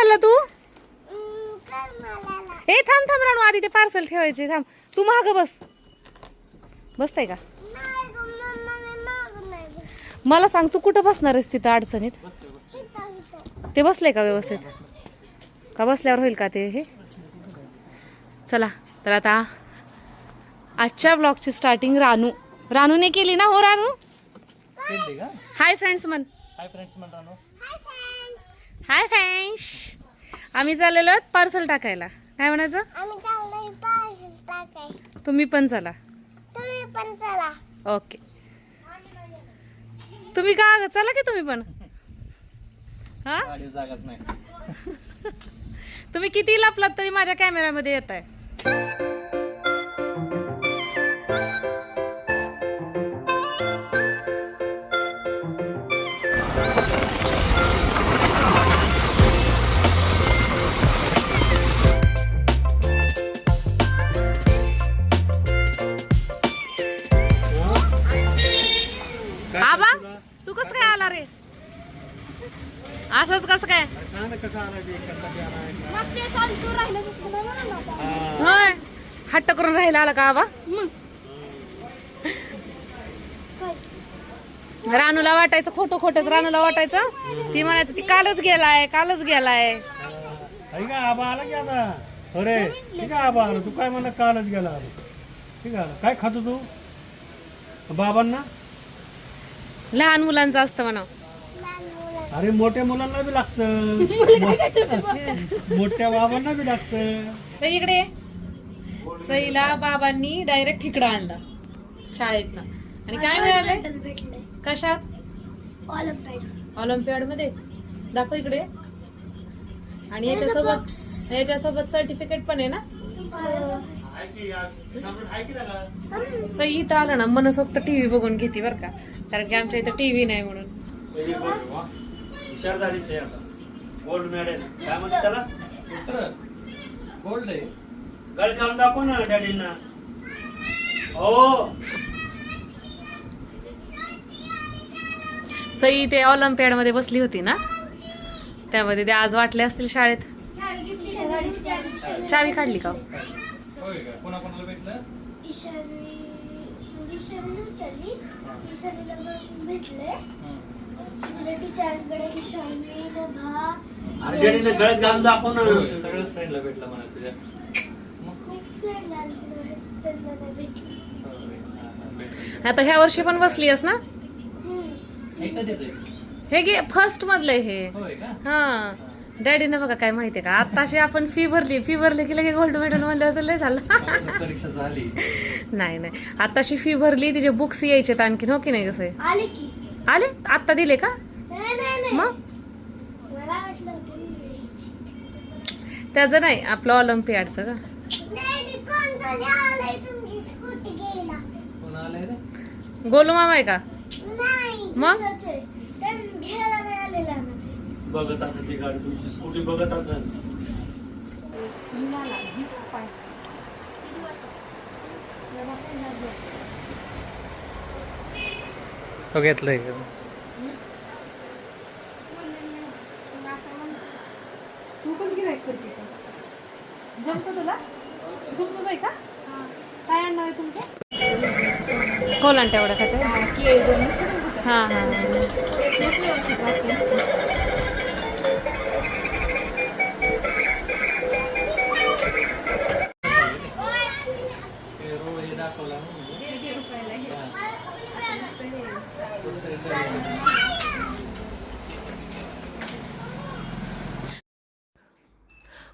चालला तू? ए थांब थांब राणू आधी ते पार्सल ठेवायचे थांब. तू महाग बस. बसताय का? मला सांग तू कुठं बसणार आहेस तिथं अडचणीत? ते बसले का व्यवस्थित? का बसल्यावर होईल का ते हे? चला तर आता आजच्या ब्लॉगची स्टार्टिंग रानू. रानूने केली ना हो रानू? हाय फ्रेंड्स मन हाय फ्रेंड्स म्हणतानो हाय फ्रेंड्स. आम्ही चाललेलो पार्सल टाकायला. काय म्हणायचं? आम्ही चाललोय पार्सल टाकाय. तुम्ही पण चला. तुम्ही पण चला. ओके तुम्ही का? चला की तुम्ही पण. हा? गाडीवर जागाच नाही. तुम्ही किती लपलात तरी माझ्या कॅमेऱ्यामध्ये येत आहे हट्ट करून राहिला आला का आबा? रानूला वाटायचं खोटं खोटंच रानूला वाटायचं. ती म्हणायचं ती कालच गेलाय कालच गेलाय. ऐक का आबा आला की आता. अरे ठीक आहे आबा आला तू काय म्हणा कालच गेला आला ठीक आहे काय खातो तू? बाबांना? लहान मुलांचं असतं म्हणा अरे मोठ्या मुलांना बी लागतं. मोठ्या बाबांना बी लागतं. इकडे. सईला बाबांनी डायरेक्ट ठिकडा आणला शाळेतनं. आणि काय मिळालं भेटले. कशात? ऑलिम्पिक ऑलिम्पियाडमध्ये दाखव इकडे. आणि याच्यासोबत याच्यासोबत सर्टिफिकेट पण आहे ना? सई इथं आलं ना मनसोक्त टीव्ही बघून घेते बरं का. कारण की आमच्या इथं टीव्ही नाही म्हणून. गोल्ड मेडल काय म्हणतात त्याला? दुसरं. गोल्ड आहे. गळ घालून दाखव ना डॅडींना. हो. सई ते ऑलिम्पियाडमध्ये बसली होती ना? त्यामध्ये ते आज वाटले असतील शाळेत. चावी काढली का? होय का? कोणाकोणाला भेटलं? ईशानी म्हणजे ईशानी उतरली ईशानीला मग भेटले. तुझ्या टीचरांकडे ईशानी भा अरे डॅडीने गळ्यात घालून दाखव ना. सगळ्याच फ्रेंडला भेटला म्हणा तुझ्या खूप फ्रेंड आले त्यांना नाही भेटली आता ह्या वर्षी पण बसली आहेस ना. हे गे फर्स्ट मधलं हे. हा. डॅडीनं बघा काय माहितीये का आताशी आपण फी भरली फी भरली की लगे गोल्ड मेडल म्हणलं तर लय झालं. परीक्षा झाली. नाही नाही. आताशी फी भरली तिचे बुक्स यायचे आणखीन हो की नाही कसं आले की. आले? आत्ता दिले का? नाही नाही नाही. मग. त्याचं नाही आपलं ऑलिम्पियाडचं का गोलू मामा आहे का? मग? बघत असेल ती गाडी तुमची स्कूटी बघत असेल. हो घेतलंय. तू पण गिरायक करते का? जमतं तुला? तुमचंच आहे का? काय आणणार आहे तुमचं? कोण आणते एवढं खाते हां हां.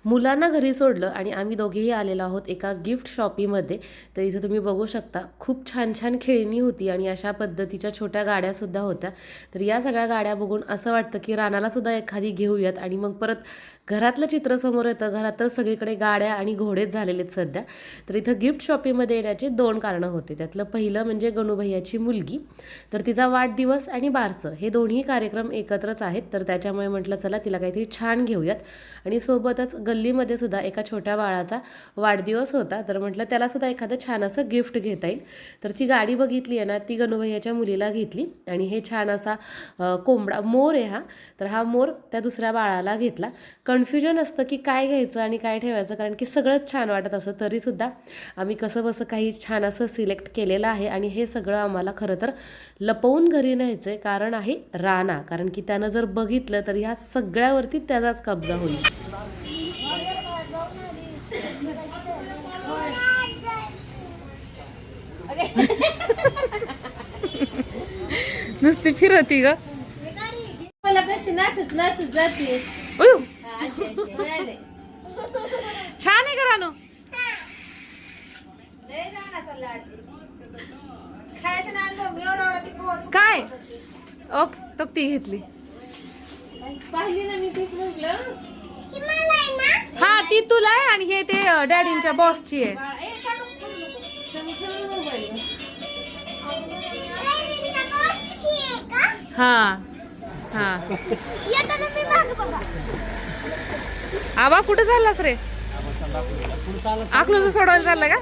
मुलांना घरी सोडलं आणि आम्ही दोघेही आलेलो आहोत एका गिफ्ट शॉपीमध्ये. तर इथे तुम्ही बघू शकता खूप छान छान खेळणी होती आणि अशा पद्धतीच्या छोट्या गाड्यासुद्धा होत्या. तर या सगळ्या गाड्या बघून असं वाटतं की रानालासुद्धा एखादी घेऊयात आणि मग परत घरातलं चित्र समोर येतं. घरात तर सगळीकडे गाड्या आणि घोडेच झालेले आहेत सध्या. तर इथं गिफ्ट शॉपीमध्ये येण्याची दोन कारणं होते. त्यातलं पहिलं म्हणजे गणूभैयाची मुलगी. तर तिचा वाढदिवस आणि बारसं हे दोन्ही कार्यक्रम एकत्रच आहेत. तर त्याच्यामुळे म्हटलं चला तिला काहीतरी छान घेऊयात. आणि सोबतच गल्लीमध्ये सुद्धा एका छोट्या बाळाचा वाढदिवस होता. तर म्हटलं त्यालासुद्धा एखादं छान असं गिफ्ट घेता येईल. तर ती गाडी बघितली आहे ना ती गणूभैयाच्या मुलीला घेतली. आणि हे छान असा कोंबडा मोर आहे हा. तर हा मोर त्या दुसऱ्या बाळाला घेतला. कन्फ्युजन असतं की काय घ्यायचं आणि काय ठेवायचं कारण की सगळंच छान वाटत असतं तरीसुद्धा आम्ही कसं बसं काही छान असं सिलेक्ट केलेलं आहे आणि हे सगळं आम्हाला खरं तर लपवून घरी न्यायचं आहे कारण आहे राणा. कारण की त्यानं जर बघितलं तर ह्या सगळ्यावरती त्याचाच कब्जा होईल. नुसती फिरती ग. मला कशी नाचत नाचत जाते. छान आहे का रानू? काय? ओक तो ती घेतली. पाहिली ना मी तीच म्हटलं हा ती तुला आहे आणि हे ते डॅडींच्या बॉसची आहे. हा हा. आबा कुठं चाललास रे? अकलूच सोडवायला चालला का?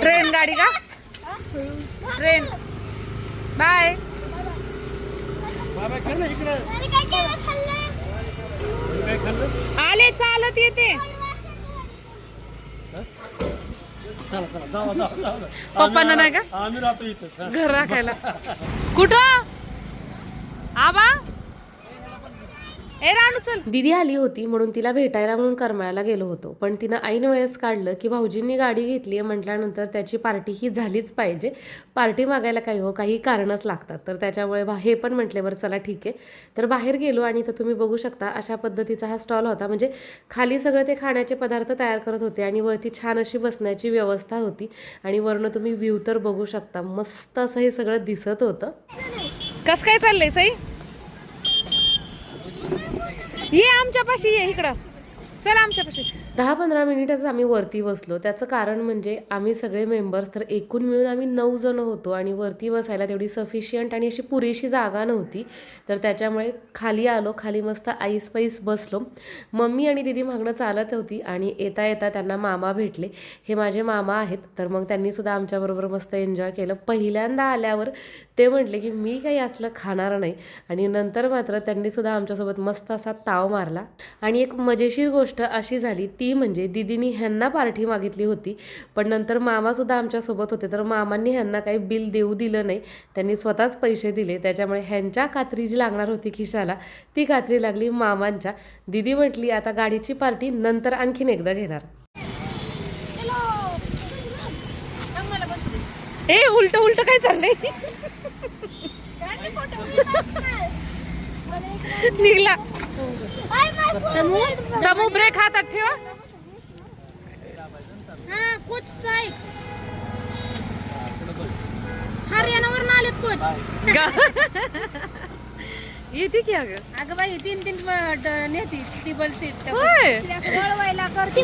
ट्रेन गाडी का? ट्रेन. बाय. आले चालत येते. पप्पांना नाही का? घर राखायला. कुठं? आबा? दिदी आली होती म्हणून तिला भेटायला म्हणून करमाळ्याला गेलो होतो. पण तिनं ऐन वेळेस काढलं की भाऊजींनी गाडी घेतली आहे म्हटल्यानंतर त्याची पार्टी ही झालीच पाहिजे. पार्टी मागायला काही हो काही कारणच लागतात. तर त्याच्यामुळे हे पण म्हटले बरं चला ठीक आहे. तर बाहेर गेलो आणि तर तुम्ही बघू शकता अशा पद्धतीचा हा स्टॉल होता. म्हणजे खाली सगळं ते खाण्याचे पदार्थ तयार करत होते आणि वरती छान अशी बसण्याची व्यवस्था होती. आणि वरनं तुम्ही व्ह्यू तर बघू शकता. मस्त असं हे सगळं दिसत होतं. कस काय चाललंय सई? ये आमच्यापाशी ये इकडं. चल आमच्यापाशी. दहा पंधरा मिनिटच आम्ही वरती बसलो. त्याचं कारण म्हणजे आम्ही सगळे मेंबर्स तर एकूण मिळून आम्ही नऊ जण होतो आणि वरती बसायला तेवढी सफिशियंट आणि अशी पुरेशी जागा नव्हती. तर त्याच्यामुळे खाली आलो खाली मस्त आईस पाईस बसलो. मम्मी आणि दिदी मागणं चालत होती आणि येता येता त्यांना मामा भेटले. हे माझे मामा आहेत तर मग त्यांनीसुद्धा आमच्याबरोबर मस्त एन्जॉय केलं. पहिल्यांदा आल्यावर ते म्हटले की मी काही असलं खाणार नाही. आणि नंतर मात्र त्यांनी सुद्धा आमच्यासोबत मस्त असा ताव मारला. आणि एक मजेशीर गोष्ट अशी झाली ती म्हणजे दिदीनी ह्यांना पार्टी मागितली होती. पण नंतर मामासुद्धा आमच्यासोबत होते तर मामांनी ह्यांना काही बिल देऊ दिलं नाही. त्यांनी स्वतःच पैसे दिले. त्याच्यामुळे ह्यांच्या कात्री जी लागणार होती खिशाला. ती कात्री लागली मामांच्या. दिदी म्हटली आता गाडीची पार्टी नंतर आणखीन एकदा घेणार. ए उलट उलट काय चाललंय? निघला. समू ब्रेक हातात ठेवा. हा कोच साहेब. हरियाणावरून आलेत कोच येते की अगं? अगं बाई तीन तीन नेती टिबल सीट होय. वळवायला करते.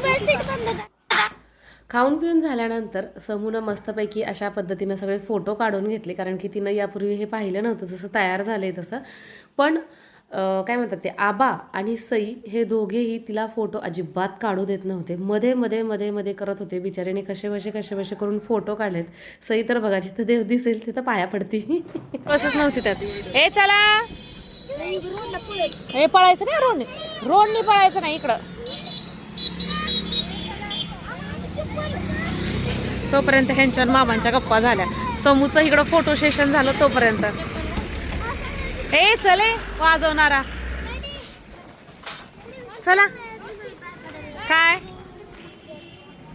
खाऊन पिऊन झाल्यानंतर समूनं मस्तपैकी अशा पद्धतीनं सगळे फोटो काढून घेतले कारण की तिनं यापूर्वी हे पाहिलं नव्हतं जसं तयार झालंय तसं. पण काय म्हणतात ते आबा आणि सई हे दोघेही तिला फोटो अजिबात काढू देत नव्हते. मध्ये मध्ये मध्ये मध्ये करत होते. बिचारीने कसे बसे कसे बसे करून फोटो काढलेत. सई तर बघा जिथं देव दिसेल तिथं पाया पडती. प्रोसेस नव्हती त्यात. हे चला. हे पळायचं नाही रोडने. रोडने पळायचं नाही इकडं. तोपर्यंत ह्यांच्या मामांच्या गप्पा झाल्या. समूचं इकडं फोटो सेशन झालं तोपर्यंत. ए चले वाजवणारा. चला. काय?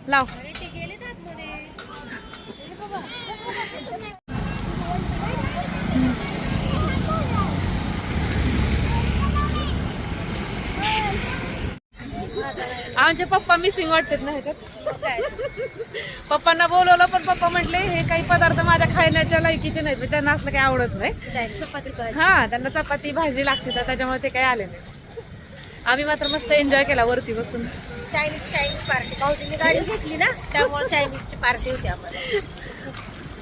लाव. आमचे पप्पा मिसिंग वाटतात ना ह्याच्यात. पप्पांना बोलवलं पण पप्पा म्हटले हे काही पदार्थ माझ्या खाण्याच्या लायकीचे नाहीत म्हणजे त्यांना असलं काही आवडत नाही. चपाती हा त्यांना चपाती भाजी लागते तर त्याच्यामुळे ते काही आले नाही. आम्ही मात्र मस्त एन्जॉय केला वरती बसून. चायनीज चायनीज पार्टी भाऊजींनी गाडी घेतली ना त्यामुळे चायनीजची पार्टी होती आम्हाला.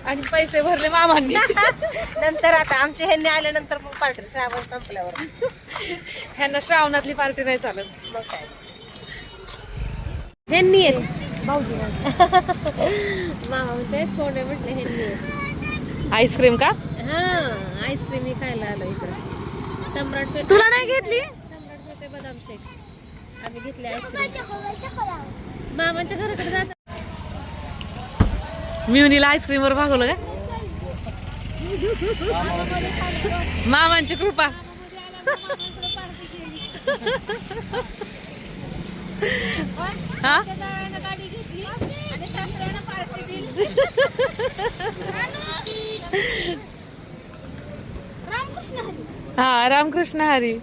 आणि पैसे भरले मामांनी. नंतर आता आमच्या ह्यांनी आल्यानंतर मग पार्टी श्रावण संपल्यावर. ह्यांना श्रावणातली पार्टी नाही चालत. मग काय. ह्यांनी येत. मामा म्हणते कोणे म्हटले ह्यांनी येत. आईस्क्रीम का? हा आईस्क्रीम खायला आलो इकडं. सम्राट पे तुला नाही घेतली? सम्राट होते बदाम शेक. आम्ही घेतले आईस्क्रीम. मामांच्या घराकडे जात. मिवनीला आईस्क्रीम वर भागवलं का? मामांची कृपा. हा? हा रामकृष्ण हरी.